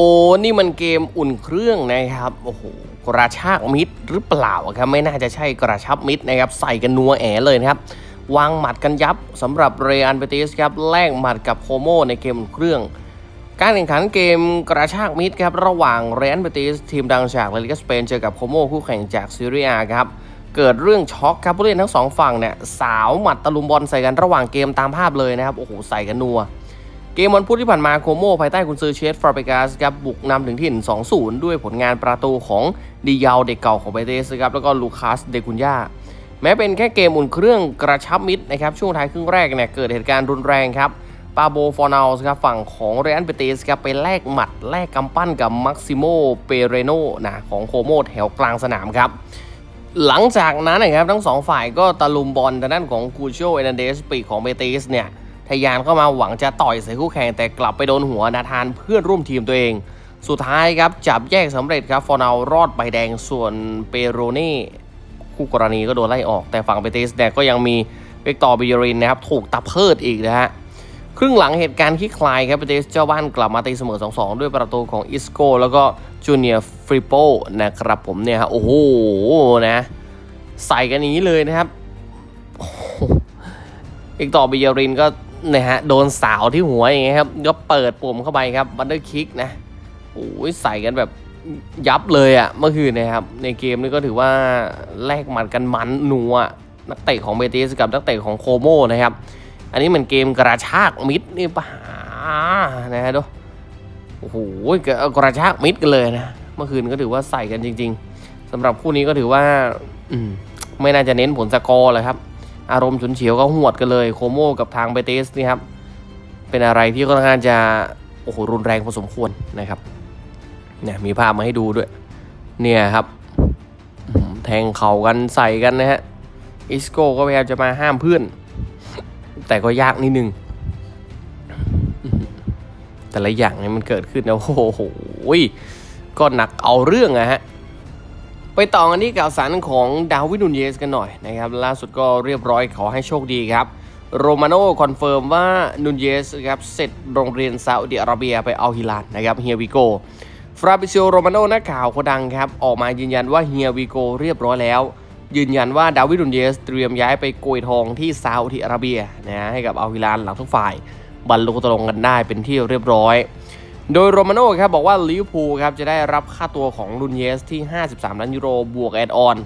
อ้นี่มันเกมอุ่นเครื่องนะครับโอ้โหกระชากมิดหรือเปล่าครับไม่น่าจะใช่กระชับมิดนะครับใส่กันนัวแอเลยนะครับวางหมัดกันยับสำหรับเรอันเบติสครับแลกหมัดกับโคโมในเกมอุ่นเครื่อง การแข่งขันเกมกระชากมิดครับระหว่างเรอันเบติสทีมดังจากลาลิกาสเปนเจอกับโคโมคู่แข่งจากซีเรียครับเกิดเรื่องช็อกครับผู้เล่นทั้งสองฝั่งเนี่ยสาวหมัดตะลุมบอลใส่กันระหว่างเกมตามภาพเลยนะครับโอ้โหใส่กันนัว กมวันพุธที่ผ่านมาโคโมภายใต้คุณซือเชสฟราเบกาสครับบุกนำถึงที่2-0 ด้วยผลงานประตูของดิยาวเด็กเก่าของเบเตสครับแล้วก็ลูคัสเดกุนยาแม้เป็นแค่เกมอุ่นเครื่องกระชับมิดนะครับช่วงท้ายครึ่งแรกเนี่ยเกิดเหตุการณ์รุนแรงครับปาโบฟอร์นาลส์ครับฝั่งของเรอันเบเตสครับไปแลกหมัดแลกกำปั้นกับมักซิโมเปเรโนนะของโคโมแถวกลางสนามครับหลังจากนั้นนะครับทั้งสองฝ่ายก็ตะลุมบอลทางด้านของกูโชเอนันเดสปีกของเบเตสเนี่ย ทยานเข้ามาหวังจะต่อยใส่คู่แข่งแต่กลับไปโดนหัวนาธานเพื่อนร่วมทีมตัวเอง สุดท้ายครับจับแยกสำเร็จครับฟอร์นาวรอดใบแดงส่วนเปโรเน่คู่กรณีก็โดนไล่ออก แต่ฝั่งเบเตสเนี่ยก็ยังมีเวกตอร์บิยรินนะครับถูกตะเพิดอีกนะฮะครึ่งหลังเหตุการณ์คลี่คลายครับเบเตสเจ้าบ้านกลับมาตีเสมอ 2-2 ด้วยประตูของอิสโกแล้วก็จูเนียร์ฟริโปนะครับผมเนี่ยฮะโอ้โหนะใส่กันนี้เลยนะครับ อีกต่อบิยรินก็ นะฮะโดนสาวที่หัวอย่างเงี้ยครับก็เปิดปุ่มเข้าไปครับบันเดอร์คิกนะโอ้ยใส่กันแบบยับเลยอะ่ะเมื่อคืนนะครับ ในเกมนี้ก็ถือว่าแลกหมัดกันมันนัวนักเตะของเบติสกับนักเตะของโคโมนะครับ อันนี้เหมือนเกมกระชากมิดนี่ป่านะฮะดูโอ้โหกระชากมิดกันเลยนะเมื่อคืนก็ถือว่าใส่กันจริง ๆสำหรับคู่นี้ก็ถือว่า อืมไม่น่าจะเน้นผลสกอร์เลยครับ อารมณ์ฉุนเฉียวก็หวดกันเลยโคโมกับทางเบเตสนี่ครับ เป็นอะไรที่ค่อนข้างจะโอ้โหรุนแรงพอสมควรนะครับเนี่ยมีภาพมาให้ดูด้วย เนี่ยครับ แทงเข่ากันใส่กันนะฮะอิสโก้ก็พยายามจะมาห้ามเพื่อน แต่ก็ยากนิดนึง แต่ละอย่างเนี่ยมันเกิดขึ้นนะโอ้โหก็หนักเอาเรื่องอะฮะ ไปต่อกันที่ข่าวสารของดาวิดนูนเยสกันหน่อยนะครับ ล่าสุดก็เรียบร้อยขอให้โชคดีครับ โรมาโน่คอนเฟิร์มว่านูนเยสครับเสร็จโรงเรียนซาอุดิอาระเบียไปเอาฮิลานนะครับเฮียวิโกฟราบิเซโอโรมาโน่นักข่าวคนดังครับ ออกมายืนยันว่าเฮียวิโกเรียบร้อยแล้ว ยืนยันว่าดาวิดนูนเยส เตรียมย้ายไปโกยทองที่ซาอุดิอาระเบียนะฮะให้กับเอาฮิลานหลังทุกฝ่ายบรรลุตกลงกันได้เป็นที่เรียบร้อย โดยโรมาโน่ครับบอกว่าลิเวอร์พูลครับจะได้รับค่าตัวของลุนเยสที่ 53 ล้านยูโรบวกแอดออน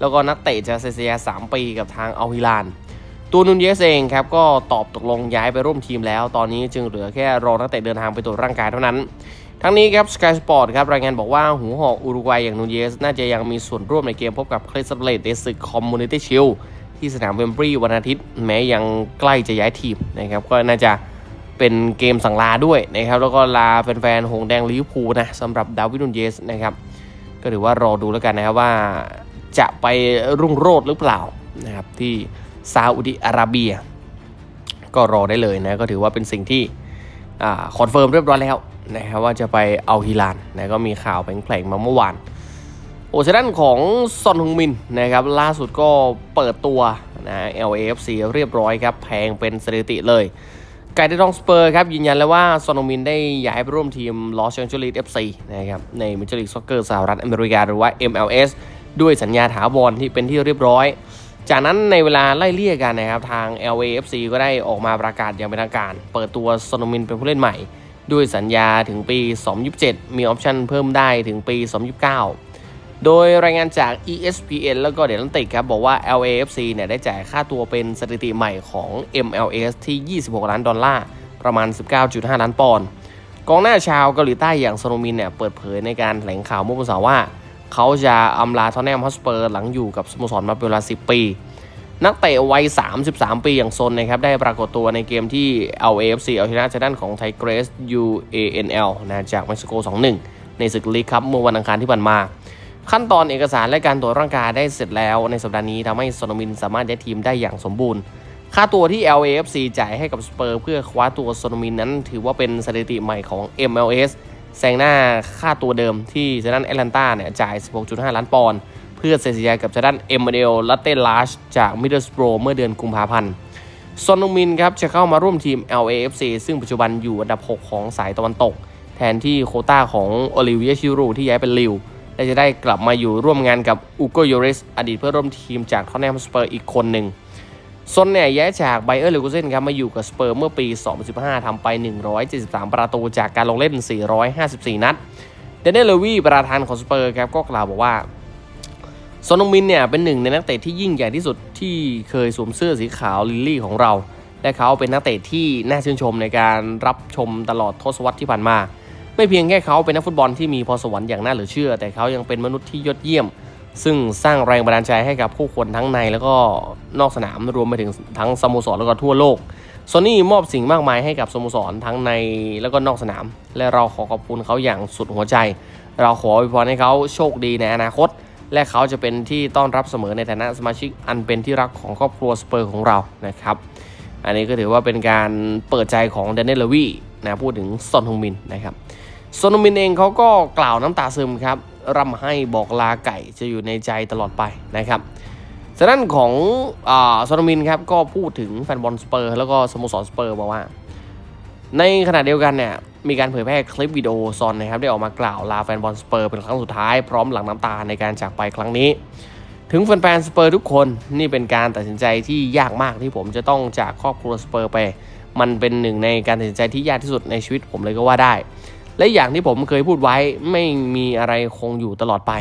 แล้วก็นักเตะจะเซีย3ปีกับทางอัลฮิลาน ตัวนุนเยสเองครับก็ตอบตกลงย้ายไปร่วมทีมแล้ว ตอนนี้จึงเหลือแค่รอนักเตะเดินทางไปตรวจร่างกายเท่านั้น ทั้งนี้ครับ Sky Sport ครับรายงานบอกว่าหูหอกอุรุกวัยอย่างนูนเยส น่าจะยังมีส่วนร่วมในเกมพบกับคริสตัลเลตในศึกคอมมูนิตี้ชิลที่สนามเวมบรีวันอาทิตย์ แม้ยังใกล้จะย้ายทีมนะครับก็น่าจะ เป็นเกมสั่งลาด้วยนะครับ แล้วก็ลาแฟนๆหงแดงลิเวอร์พูลนะสำหรับดาวิดนูนเยสนะครับ ก็ถือว่ารอดูแล้วกันนะครับว่าจะไปรุ่งโรจน์หรือเปล่านะครับที่ซาอุดิอาระเบีย ก็รอได้เลยนะ ก็ถือว่าเป็นสิ่งที่คอนเฟิร์มเรียบร้อยแล้วนะครับว่าจะไปเอาฮิลานนะก็มีข่าวแผลงๆมาเมื่อวานโอ้ชด้านของซอนฮงมินนะครับล่าสุดก็เปิดตัวนะ LAFC เรียบร้อยครับแพงเป็นสถิติเลย ไกด์ทองสเปอร์ครับยืนยันแล้วว่าซอนมินได้ย้ายไปร่วมทีมลอสแองเจลิสเอฟซีนะครับในมิจลิกซ็อกเกอร์สหรัฐอเมริกาหรือว่า MLS ด้วยสัญญาถาวรที่เป็นที่เรียบร้อย จากนั้นในเวลาไล่เลี่ยกันนะครับทาง LAFC ก็ได้ออกมาประกาศอย่างเป็นทางการ เปิดตัวซอนมินเป็นผู้เล่นใหม่ ด้วยสัญญาถึงปี 2027 มีออปชั่นเพิ่มได้ถึงปี 2029 โดยรายงานจาก ESPN แล้วก็เดลันติกครับบอกว่า LAFC เนี่ยได้จ่ายค่าตัวเป็นสถิติใหม่ของ MLS ที่ 26 ล้านดอลลาร์ ประมาณ 19.5 ล้านปอนด์กองหน้าชาวเกาหลีใต้อย่างโซโนมินเนี่ยเปิดเผยในการแถลงข่าวเมื่อวันเสาร์ว่า เขาจะอำลาทอนแนมฮอสเปอร์หลังอยู่กับสโมสรมาเป็นเวลา 10 ปี นักเตะวัย 33 ปีอย่างซนนะครับได้ปรากฏตัวในเกมที่ LAFC เอาชนะจากด้านของไทเกรส UANL นะจากเม็กซิโก 2-1 ในศึกลีกครับเมื่อวันอังคารที่ผ่านมา ขั้นตอนเอกสารและการตรวจร่างกายได้เสร็จแล้วในสัปดาห์นี้ทำให้โซโนมินสามารถย้ายทีมได้อย่างสมบูรณ์ ค่าตัวที่ LAFC จ่ายให้กับสเปอร์เพื่อคว้าตัวโซโนมินนั้น ถือว่าเป็นสถิติใหม่ของ MLS แซงหน้าค่าตัวเดิมที่เซดันแอตแลนตาเนี่ยจ่าย 16.5 ล้านปอนด์เพื่อเซ็นสัญญากับเซดันเอมเดลลัตเตลาชจากมิดเดิลสโปรเมื่อเดือนกุมภาพันธ์โซโนมินครับจะเข้ามาร่วมทีม LAFC ซึ่งปัจจุบันอยู่อันดับ 6 ของสายตะวันตก แทนที่โคต้าของโอลิเวียชิรูที่ย้ายเป็นลิว และจะได้กลับมาอยู่ร่วมงานกับอูโกโยริสอดีตเพื่อนร่วมทีมจากทอตแนมสเปอร์อีกคนหนึ่งซนเนี่ยย้ายจากไบเออร์เลกูเซนครับมาอยู่กับสเปอร์เมื่อปี 2015 ทำไป 173 ประตูจากการลงเล่น 454 นัด เดนเนลเลวีประธานของสเปอร์ครับก็กล่าวบอกว่าซอนงมินเนี่ยเป็นหนึ่งในนักเตะที่ยิ่งใหญ่ที่สุดที่เคยสวมเสื้อสีขาวลิลลี่ของเรา และเขาเป็นนักเตะที่น่าชื่นชมในการรับชมตลอดทศวรรษที่ผ่านมา ไม่เพียงแค่เขาเป็นนักฟุตบอลที่มีพรสวรรค์อย่างน่าเหลือเชื่อ แต่เขายังเป็นมนุษย์ที่ยอดเยี่ยม ซึ่งสร้างแรงบันดาลใจให้กับผู้คนทั้งในแล้วก็นอกสนามรวมไปถึงทั้งสโมสรแล้วก็ทั่วโลกโซนี่มอบสิ่งมากมายให้กับสโมสรทั้งในแล้วก็นอกสนาม และเราขอขอบคุณเขาอย่างสุดหัวใจ เราขออวยพรให้เขาโชคดีในอนาคต และเขาจะเป็นที่ต้อนรับเสมอในฐานะสมาชิกอันเป็นที่รักของครอบครัวสเปอร์ของเรานะครับอันนี้ก็ถือว่าเป็นการเปิดใจของเดนเนลเลวีนะพูดถึงซอนฮงมินนะครับ โซนมินเองเขาก็กล่าวน้ำตาซึมครับร่ำให้บอกลาไก่จะอยู่ในใจตลอดไปนะครับฉะนั้นของอาซนมินครับก็พูดถึงแฟนบอลสเปอร์แล้วก็สโมสรสเปอร์บอกว่า ในขณะเดียวกันเนี่ยมีการเผยแพร่คลิปวิดีโอซอนนะครับได้ออกมากล่าวลาแฟนบอลสเปอร์เป็นครั้งสุดท้ายพร้อมหลังน้ำตาในการจากไปครั้งนี้ ถึงแฟนๆสเปอร์ทุกคนนี่เป็นการตัดสินใจที่ยากมากที่ผมจะต้องจากครอบครัวสเปอร์ไป มันเป็นหนึ่งในการตัดสินใจที่ยากที่สุดในชีวิตผมเลยก็ว่าได้ และอย่างที่ผมเคยพูดไว้ไม่มีอะไรคงอยู่ตลอดไป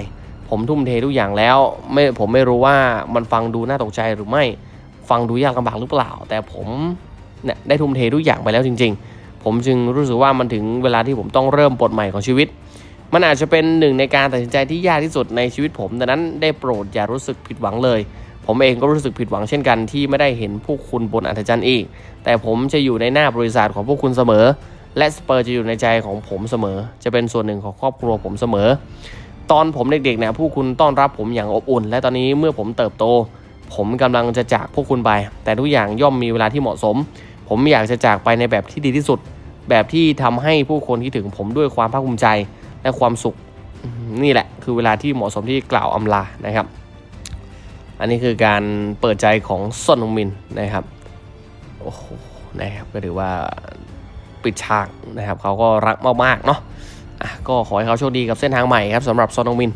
ผมทุ่มเททุกอย่างแล้วไม่ผมไม่รู้ว่ามันฟังดูน่าตกใจหรือไม่ฟังดูยากลำบากหรือเปล่า แต่ผมเนี่ยได้ทุ่มเททุกอย่างไปแล้วจริง ๆ ผมจึงรู้สึกว่ามันถึงเวลาที่ผมต้องเริ่มบทใหม่ของชีวิต มันอาจจะเป็นหนึ่งในการตัดสินใจที่ยากที่สุดในชีวิตผมดังนั้นได้โปรดอย่ารู้สึกผิดหวังเลย ผมเองก็รู้สึกผิดหวังเช่นกันที่ไม่ได้เห็นพวกคุณบนอัธจันทร์อีก แต่ผมจะอยู่ในหน้าบริษัทของพวกคุณเสมอ และสเปอร์จะอยู่ในใจของผมเสมอ จะเป็นส่วนหนึ่งของครอบครัวผมเสมอ ตอนผมเด็กๆเนี่ยผู้คุณต้อนรับผมอย่างอบอุ่น และตอนนี้เมื่อผมเติบโต ผมกำลังจะจากพวกคุณไป แต่ทุกอย่างย่อมมีเวลาที่เหมาะสม ผมอยากจะจากไปในแบบที่ดีที่สุด แบบที่ทำให้ผู้คนคิดถึงผมด้วยความภาคภูมิใจและความสุขนี่แหละ คือเวลาที่เหมาะสมที่กล่าวอำลานะครับ อันนี้คือการเปิดใจของซอนฮงมินนะครับโอ้โหนะครับก็ถือว่า ปิดฉากนะครับเขาก็รักมากๆเนาะก็ขอให้เขาโชคดีกับเส้นทางใหม่ครับสำหรับซอนองมิน